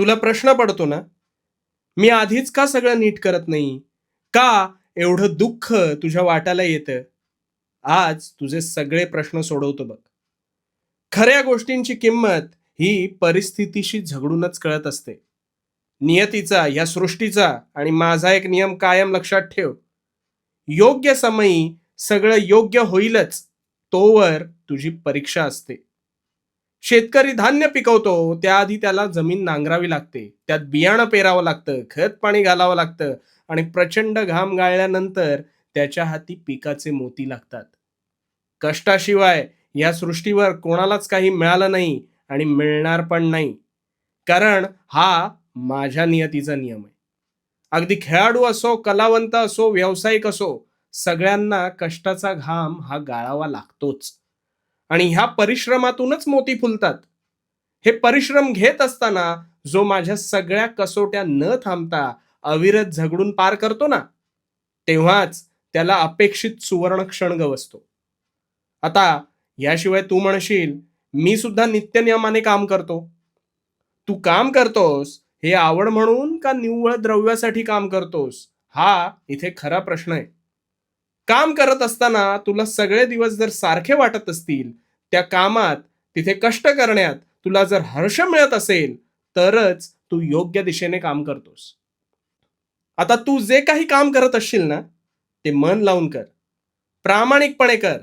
तुला प्रश्न पडतो ना? मी आधीच का सगळं नीट करत नाही? का एवढं दुःख तुझ्या वाट्याला येतं? आज तुझे सगळे प्रश्न सोडवतो बघ. खऱ्या गोष्टींची किंमत ही परिस्थितीशी झगडूनच कळत असते. नियतीचा या सृष्टीचा आणि माझा एक नियम कायम लक्षात ठेव. योग्य समयी सगळं योग्य होईलच तोवर तुझी परीक्षा असते. शेतकरी धान्य पिकवतो त्याआधी त्याला जमीन नांगरावी लागते. त्यात बियाणं पेरावं लागतं खत पाणी घालावं लागतं आणि प्रचंड घाम गाळल्यानंतर त्याच्या हाती पिकाचे मोती लागतात. कष्टाशिवाय या सृष्टीवर कोणालाच काही मिळालं नाही आणि मिळणार पण नाही. कारण हा माझ्या नियतीचा नियम आहे. अगदी खेळाडू असो कलावंत असो व्यावसायिक असो सगळ्यांना कष्टाचा घाम हा गाळावा लागतोच. आणि ह्या परिश्रमातूनच मोती फुलतात. हे परिश्रम घेत असताना जो माझ्या सगळ्या कसोट्या न थांबता अविरत झगडून पार करतो ना तेव्हाच त्याला अपेक्षित सुवर्ण क्षण गवसतो. आता याशिवाय तू म्हणशील मी सुद्धा नित्यनियमाने काम करतो. तू काम करतोस हे आवड म्हणून का निव्वळ द्रव्यासाठी काम करतोस? हा इथे खरा प्रश्न आहे. काम करत असताना तुला सगळे दिवस जर सारखे वाटत असतील त्या कामात तिथे कष्ट करण्यात तुला जर हर्ष मिळत असेल तरच तू योग्य दिशेने काम करतोस. आता तू जे काही काम करत असशील ना ते मन लावून कर. प्रामाणिकपणे कर.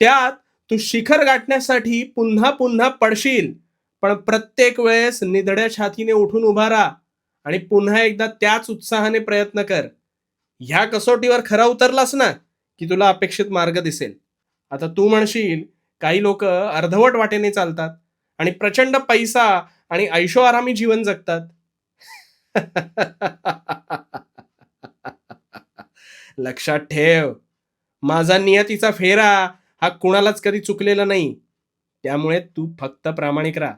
त्यात तू शिखर गाठण्यासाठी पुन्हा पुन्हा पडशील पण प्रत्येक वेळेस निधड्या छातीने उठून उभा राहा आणि पुन्हा एकदा त्याच उत्साहाने प्रयत्न कर. ह्या कसोटीवर खरा उतरलास ना की तुला अपेक्षित मार्ग दिसेल. आता तू म्हणशील काही लोक अर्धवट वाटेने चालतात आणि प्रचंड पैसा आणि ऐशोआरामी जीवन जगतात. लक्षात ठेव माझा नियतीचा फेरा हा कुणालाच कधी चुकलेला नाही. त्यामुळे तू फक्त प्रामाणिक राहा.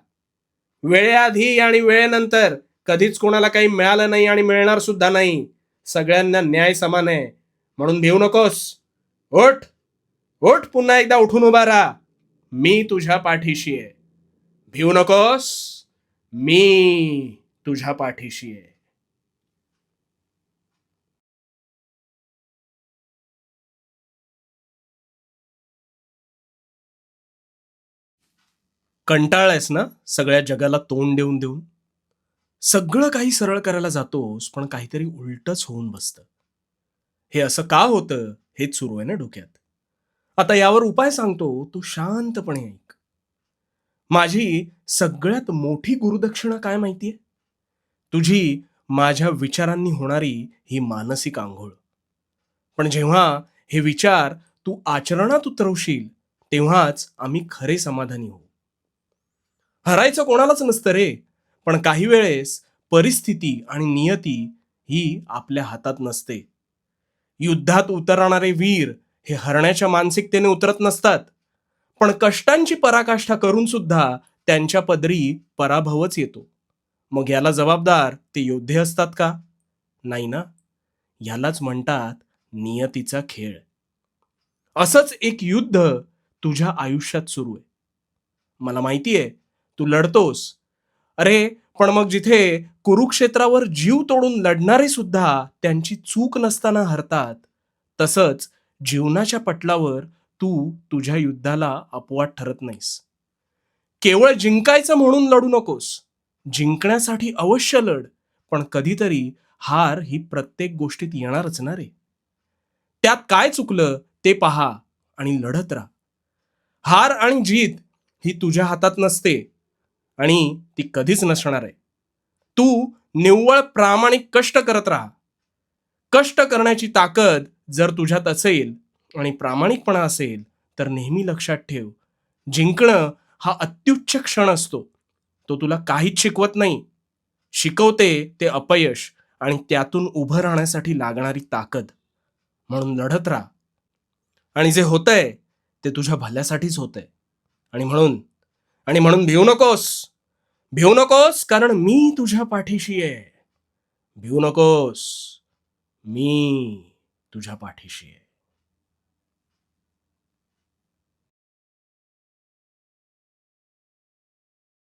वेळेआधी आणि वेळेनंतर कधीच कोणाला काही मिळालं नाही आणि मिळणार सुद्धा नाही. सगळ्यांना न्याय समान आहे. म्हणून भिवू नकोस. ओठ ओठ पुन्हा एकदा उठून उभा राहा. मी तुझ्या पाठीशी आहे. भिवू नकोस. मी तुझ्या पाठीशी आहे. कंटाळायस ना? सगळ्या जगाला तोंड देऊन देऊन. सगळं काही सरळ करायला जातोस पण काहीतरी उलटच होऊन बसतं. हे असं का होतं हेच सुरू आहे ना डोक्यात. आता यावर उपाय सांगतो तू शांतपणे ऐक. माझी सगळ्यात मोठी गुरुदक्षिणा काय माहितीये? तुझी माझ्या विचारांनी होणारी ही मानसिक आंघोळ. पण जेव्हा हे विचार तू आचरणात उतरवशील तेव्हाच आम्ही खरे समाधानी होऊ. हरायचं कोणालाच नसतं रे. पण काही वेळेस परिस्थिती आणि नियती ही आपल्या हातात नसते. युद्धात उतरणारे वीर हे हरण्याच्या मानसिकतेने उतरत नसतात. पण कष्टांची पराकाष्ठा करून सुद्धा त्यांच्या पदरी पराभवच येतो. मग याला जबाबदार ते योद्धे असतात का? नाही ना? यालाच म्हणतात नियतीचा खेळ. असंच एक युद्ध तुझ्या आयुष्यात सुरू आहे. मला माहितीये तू लढतोस अरे पण मग जिथे कुरुक्षेत्रावर जीव तोडून लढणारे सुद्धा त्यांची चूक नसताना हरतात तसंच जीवनाच्या पटलावर तू तुझ्या युद्धाला अपवाद ठरत नाहीस. केवळ जिंकायचं म्हणून लढू नकोस. जिंकण्यासाठी अवश्य लढ पण कधीतरी हार ही प्रत्येक गोष्टीत येणारच ना रे. त्यात काय चुकलं ते पहा आणि लढत राहा. हार आणि जीत ही तुझ्या हातात नसते. आणि ती कधीच नसणार आहे. तू निव्वळ प्रामाणिक कष्ट करत राहा. कष्ट करण्याची ताकद जर तुझ्यात असेल आणि प्रामाणिकपणा असेल तर नेहमी लक्षात ठेव. जिंकणं हा अत्युच्च क्षण असतो. तो तुला काहीच शिकवत नाही. शिकवते ते अपयश आणि त्यातून उभं राहण्यासाठी लागणारी ताकद. म्हणून लढत राहा. आणि जे होतंय ते तुझ्या भल्यासाठीच होतंय. आणि म्हणून आणि म्हणून भिवू नकोस. भिऊ नकोस कारण मी तुझ्या पाठीशी आहे. भिऊ नकोस मी तुझ्या पाठीशी आहे.